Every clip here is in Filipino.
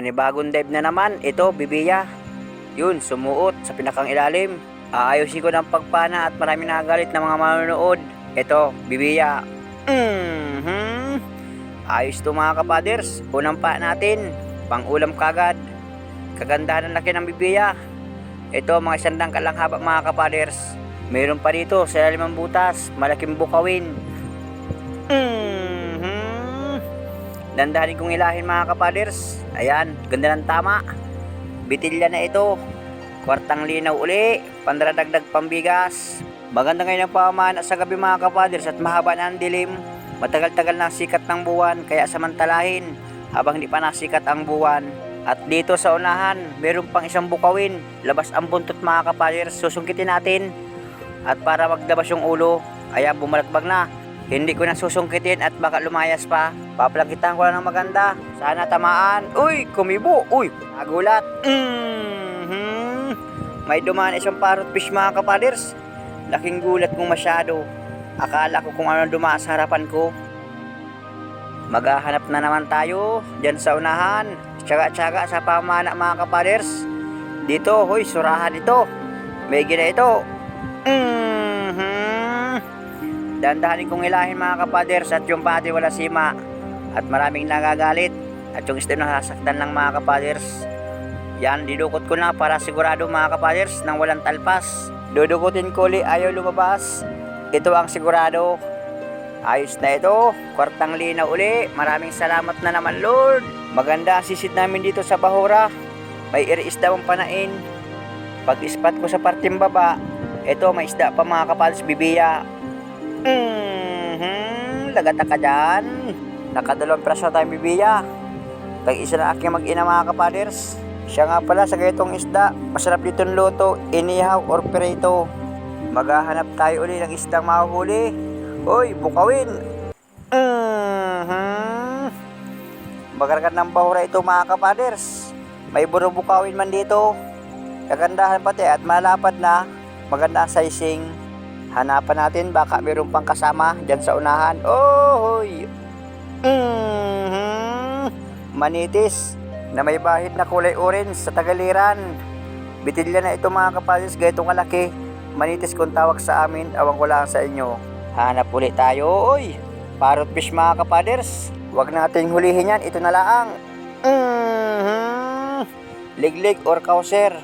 panibagong dive na naman. Ito, bibiya. Yun, sumuot sa pinakang ilalim. Aayusin ko ng pagpana at marami nakagalit na mga manonood. Ito, bibiya. Mhm. Ayos to mga kapaders. Unang pa natin, pang ulam kagad. Kagandahan ng laki ng bibiya. Ito, mga sandang kalang haba mga kapaders. Mayroon pa dito sa ilalim ng butas, malaking bukawin. Mhm. Dandahanin kong ilahin mga kapaders. Ayan, ganda ng tama. Bitilya na ito. Kwartang linaw uli, pandradagdag pambigas. Maganda ngayon ang pamana sa gabi mga kapaders at mahaba na ang dilim. Matagal-tagal na sikat ng buwan kaya samantalahin habang hindi pa nasikat ang buwan. At dito sa unahan, meron pang isang bukawin. Labas ang buntot mga kapaders, susungkitin natin. At para maglabas yung ulo, ayan bumalakbag na. Hindi ko na susungkitin at baka lumayas pa. Paplakitan ko lang ng maganda. Sana tamaan. Uy, kumibo. Uy, nagulat. Mhm. May dumaan isang parrot fish mga kapaders. Laking gulat kong masyado. Akala ko kung ano dumaan sa harapan ko. Maghahanap na naman tayo dyan sa unahan. Tsaga-tsaga sa pamana mga kapaders. Dito, hoy, surahan ito. May gina ito. Mhm. Dandahanin kong ilahin mga kapaders at yung pati wala sima. At maraming nagagalit. At yung isda nasasaktan ng mga kapaders. Yan, didukot ko na para sigurado mga kapaders nang walang talpas. Dudukutin ko ulit, ayaw lumabas. Ito ang sigurado. Ayos na ito. Kwartang linaw uli. Maraming salamat na naman Lord. Maganda ang sisid namin dito sa Bahura. May iri-isda mong panain. Pag ispat ko sa parting baba, ito may isda pa mga kapaders bibiya. Mhm, lagata ka dyan. Nakadalawang praso tayong bibiya. Tag isa na aking mag-ina mga kapaders. Siya nga pala sa ganitong isda. Masarap dito luto, inihaw or perito. Maghahanap tayo uli ng isdang mahuhuli. Hoy, bukawin. Mhm. Magaragad ng bahura ito mga kapaders. May buro bukawin man dito. Kagandahan pati at malapad na. Maganda sizing. Hanapan natin baka mayroon pang kasama dyan sa unahan. Oh, Mhm. Manitis na may bahid na kulay orange sa tagaliran. Bitilya na ito mga kapalis, ganito kalaki. Manitis kung tawag sa amin, awang ko lang sa inyo. Hanap ulit tayo, oy. Parrot fish mga kapaders. Huwag nating hulihin yan, ito na lang. Mhm. Liglig or kauser.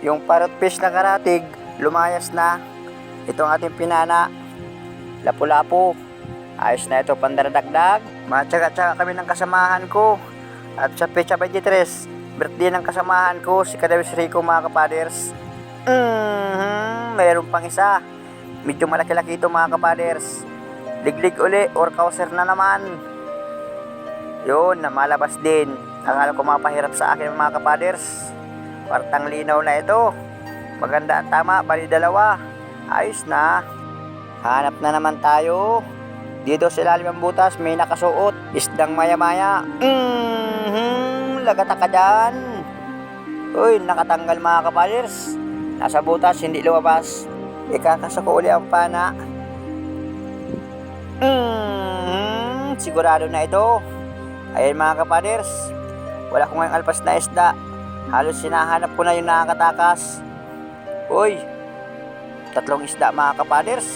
Yung parrot fish na karatig, lumayas na. Ito ang ating pinana. Lapu-lapu. Ayos na ito, pandaradagdag. Matyaga-tyaga kami ng kasamahan ko. At sa Pecha 23, birthday ng kasamahan ko, si Kadawis Rico mga kapaders. Mhm, mayroon pang isa. Medyo malaki-laki ito mga kapaders. Liglig uli or kauser na naman. Yun, na malabas din. Akala ko mapahirap sa akin mga kapaders. Kwartang linaw na ito. Maganda ang tama, bali dalawa. Ayos na. Hanap na naman tayo. Dito sa ilalim ng butas may nakasuot. Isdang maya-maya. Mhm, lagata ka dyan. Uy, nakatanggal mga kapalers. Nasa butas, hindi lumabas. Ikakasako uli ang pana. Mhm, sigurado na ito. Ayan mga kapaders. Wala ko ngayong alpas na isda. Halos sinahanap ko na yung nakakatakas. Uy, tatlong isda mga kapaders.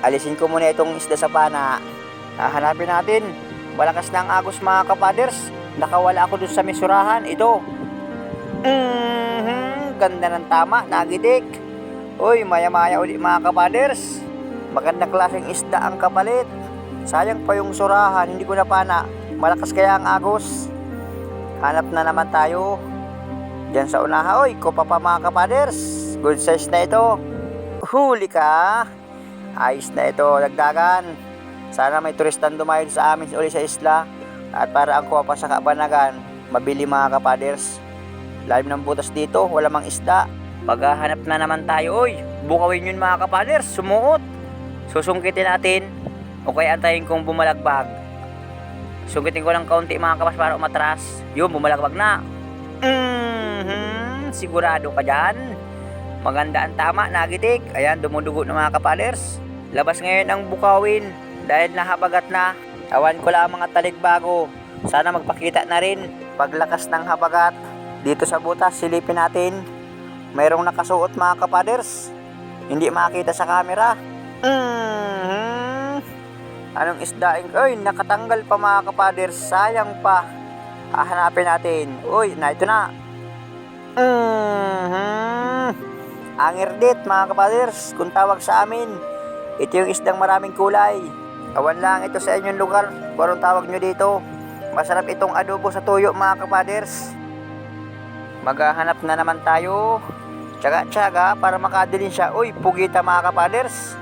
Alisin ko muna itong isda sa pana. Hahanapin natin. Malakas na ang agos mga kapaders. Nakawala ako dun sa misurahan. Ito. Mhm, ganda ng tama. Nagitik. Uy, maya-maya uli mga kapaders. Magandang klaseng isda ang kapalit. Sayang pa yung surahan. Hindi ko na pana. Malakas kaya ang agos. Hanap na naman tayo. Diyan sa unaha. Uy, ko pa pa mga kapaders. Good size na ito. Huli ka. Ayos na ito, dagdagan. Sana may turistan dumayon sa amin uli sa isla. At para ang kuha pa sa kabanagan, mabili mga kapaders. Lalim ng butas dito, wala mang isda. Paghahanap na naman tayo, oy. Bukawin yun mga kapaders, sumuot. Susungkitin natin. O kaya antayin kong bumalagbag. Sungkitin ko ng kaunti mga kapas para umatras. Yun, bumalagbag na. Mhm, sigurado ka dyan. Maganda ang tama, nagitik. Ayan, dumudugo ng mga kapalers. Labas ngayon ang bukawin dahil nahabagat na. Awan ko lang mga talikbago. Sana magpakita na rin paglakas ng habagat. Dito sa butas, silipin natin. Mayroong nakasuot mga kapaders. Hindi makita sa camera. Mhm. Anong isda? Ay, nakatanggal pa mga kapaders. Sayang pa. Hahanapin natin. Uy, na ito na. Mhm. Angirdit mga kapaders. Kung tawag sa amin. Ito yung isdang maraming kulay. Awan lang ito sa inyong lugar. Kung anong tawag nyo dito. Masarap itong adobo sa tuyo mga kapaders. Maghahanap na naman tayo. Tsaga-tsaga para makadilin siya. Uy, pugita mga kapaders.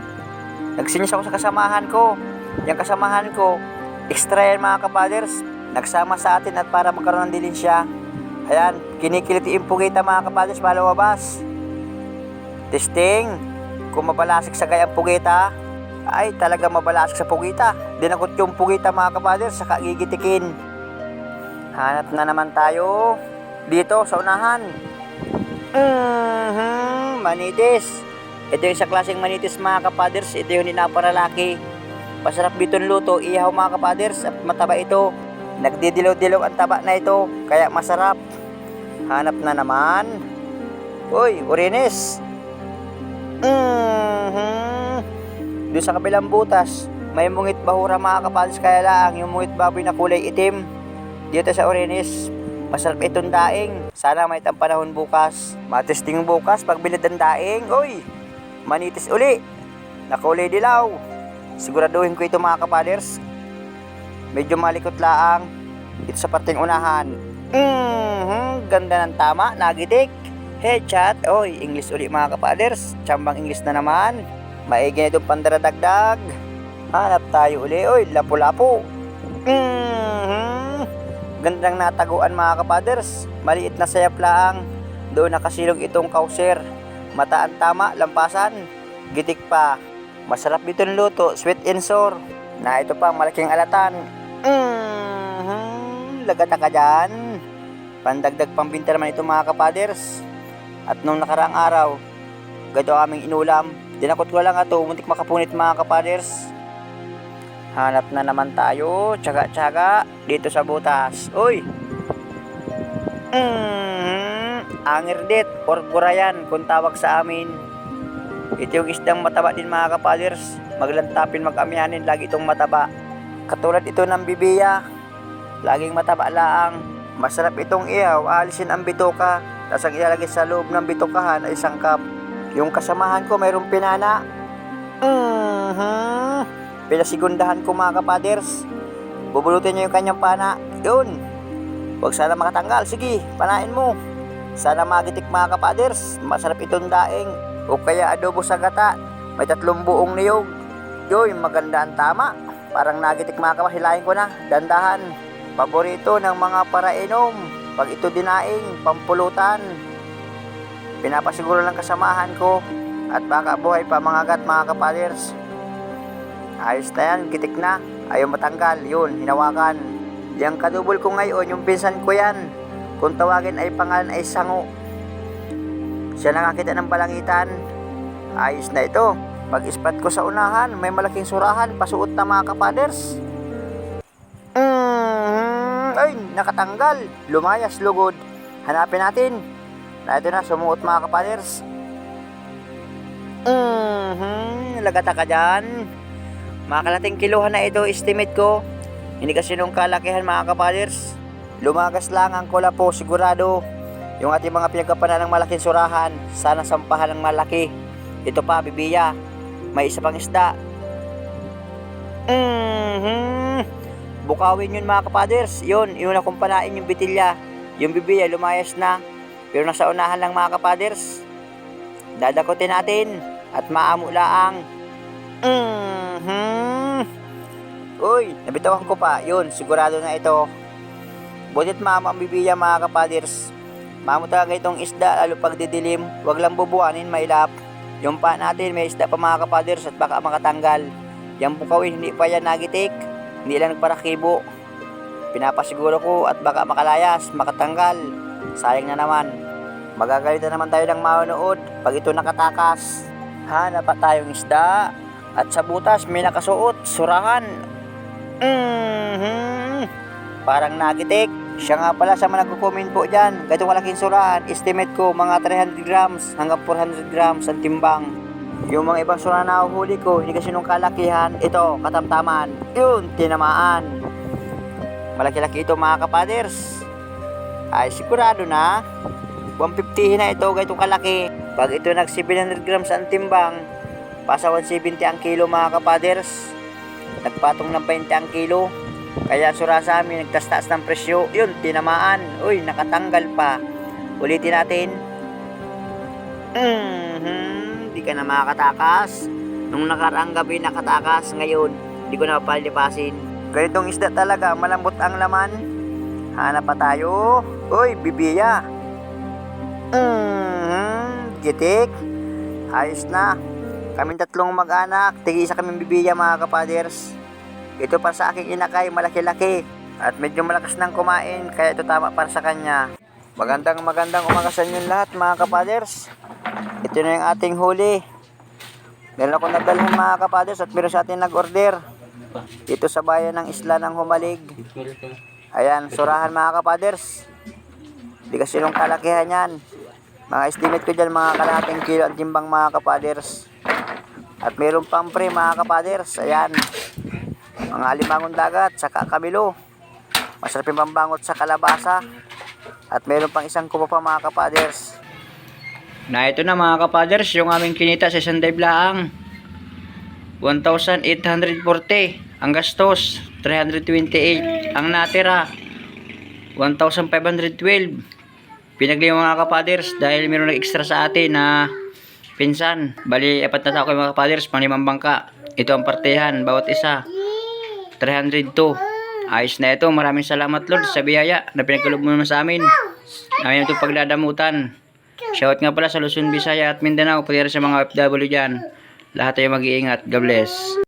Nagsinis ako sa kasamahan ko. Yung kasamahan ko, extra yan mga kapaders. Nagsama sa atin at para magkaroon ng dilin siya. Ayan, kinikiliti yung pugita mga kapaders para lumabas. Testing. Kung mabalasik sa gayang pugita, ay talaga mabalasik sa pugita. Dinakot yung pugita mga kapaders, saka gigitikin. Hanap na naman tayo dito sa unahan. Mhm, manitis. Ito yung sa klaseng manitis mga kapaders. Ito yung ninaparalaki. Masarap biton luto. Ihaw mga kapaders at mataba ito. Nagdidilaw-dilaw ang taba na ito. Kaya masarap. Hanap na naman. Uy, urinis. Mhm. Doon sa kabilang butas, may mungit bahura mga kapaders. Kaya lang, yung mungit baboy na kulay itim. Dito sa urinis, Masarap itong daing. Sana may tang panahon bukas. Matesting bukas pag bilid ang daing. Uy, manitis uli. Nakulay dilaw. Siguraduhin ko ito mga kapaders. Medyo malikot laang. Ito sa parting unahan. Mhm, ganda ng tama. Nagitik. Headshot. Oy, English uli mga kapaders. Tsambang English na naman. Maigi na itong pandaradagdag. Hanap tayo uli. Oy, lapu-lapu. Mhm. Gandang nataguan mga kapaders. Maliit na sayap lang. Doon nakasilong itong kauser. Mataan tama, lampasan. Gitik pa. Masarap dito luto, sweet and sour. Na ito pa, malaking alatan. Mm-hmm. Lagata ka dyan. Pandagdag pambinta naman ito mga kapaders. At nung nakaraang araw, gado aming inulam. Dinakot ko lang ito, muntik makapunit mga kapaders. Hanap na naman tayo, tsaga-tsaga, dito sa butas. Uy! Mm, angirdit or burayan kung tawag sa amin. Ito yung isdang mataba din mga kapalers. Maglantapin mag-amyanin, lagi itong mataba. Katulad ito ng bibiya. Laging mataba laang. Masarap itong ihaw, alisin ang bitoka. Tapos ang ilalagay sa loob ng bitokahan ay isang cup. Yung kasamahan ko mayroong pinana. Mhm. Pinasigundahan ko mga kapaders. Bubulutin niyo yung kanyang pana. Yun. Huwag sana makatanggal. Sige, panain mo. Sana magitik mga kapaders. Masarap itong daing. O kaya adobo sa gata. May tatlong buong niyog. Yun, maganda ang tama. Parang nagitik mga kapaders. Ko na. Dandahan. Paborito ng mga parainom. Pag ito dinaing, pampulutan. Pinapasiguro lang kasamahan ko. At baka buhay pa mga gat mga kapaders. Ayos na yan, kitik na. Ayaw matanggal, yun, hinawakan. Yang kadubol ko ngayon, yung pinsan ko yan. Kung tawagin ay pangalan ay Sango. Siya nakakita ng balangitan. Ayos na ito. Pag ispat ko sa unahan, may malaking surahan, pasuot na mga kapaders. Mm, ay, nakatanggal. Lumayas, lugod. Hanapin natin. Na na, sumuot mga kapaders. Mhm, lagata ka dyan. Mga kalating kiluhan na ito, estimate ko. Hindi kasi nung kalakihan mga kapalers. Lumagas lang ang kula po sigurado. Yung ating mga pinagkapanan ng malaking surahan, sana sampahan ng malaki. Ito pa, bibiya. May isa pang isda. Mhm. Bukawin yun mga kapaders. Yun, yun na kong panain yung bitilya. Yung bibiya, lumayas na. Pero nasa unahan lang mga kapaders. Dadakotin natin at maamo laang. Mhm. Uy, nabitawan ko pa. Yun, sigurado na ito. Butit mama ang bibiya mga kapaders. Mamo talaga itong isda lalo pag didilim. Huwag lang bubuhanin, mailap. Yung pa natin may isda pa mga kapaders at baka makatanggal. Yung bukawin hindi pa yan nagitik. Hindi lang nagparakibo. Pinapasiguro ko at baka makalayas, makatanggal. Sayang na naman. Magagalitan naman tayo ng manonood pag ito nakatakas. Hanap pa tayong isda. At sa butas may nakasuot, surahan. Mhm. Parang nagitik. Siya nga pala sa mga nagko-comment po dyan. Ganitong kalaking surahan, estimate ko mga 300 grams hanggang 400 grams ang timbang. Yung mga ibang surahan na huli ko, hindi kasi nung kalakihan, ito, katamtaman. Yun, tinamaan. Malaki-laki ito mga kapaders. Ay, sigurado na. 150 na ito, ganitong kalaki. Pag ito nag 700 grams ang timbang, pasa 170 ang kilo mga kapaders. Nagpatong ng 20 ang kilo. Kaya sura sa amin, nagtastaas ng presyo. Yun, tinamaan. Uy, nakatanggal pa. Ulitin natin. Mhm, di ka na makakatakas. Nung nakaraang gabi nakatakas, ngayon, di ko na palipasin. Ganitong isda talaga, malambot ang laman. Hanap pa tayo. Uy, bibiya. Mhm, gitik. Ayos na. Kaming tatlong mag-anak, tigisa kaming bibiya mga kapaders. Ito para sa aking inakay, malaki-laki. At medyo malakas nang kumain, kaya ito tama para sa kanya. Magandang magandang umagasan yung lahat mga kapaders. Ito na yung ating huli. Meron ako nagdalhan mga kapaders at meron sa atin nag-order. Dito sa bayan ng Isla ng Humalig. Ayan, surahan mga kapaders. Di kasi yung kalakihan yan. Mga estimate ko dyan mga kalahating kilo ang timbang mga kapaders. At meron pang pre mga kapaders. Ayan. Mga alimangon dagat sa kabilo. Masarap yung pambangot sa kalabasa. At meron pang isang kubo pa mga kapaders. Na ito na mga kapaders, yung aming kinita sa isang laang. 1,840. Ang gastos, 328. Ang natira, 1,512. Pinagli yung mga kapaders dahil meron nag-extra sa atin na pinsan. Bali, apat na tao kayo mga kapaders, pang limang bangka. Ito ang partehan, bawat isa. 302. Ayos na ito. Maraming salamat Lord sa biyaya na pinagkalob mo naman sa amin. Namin ito pagladamutan. Shout nga pala sa Luzon, Visaya at Mindanao, pati sa mga OFW dyan. Lahat tayo mag-iingat. God bless.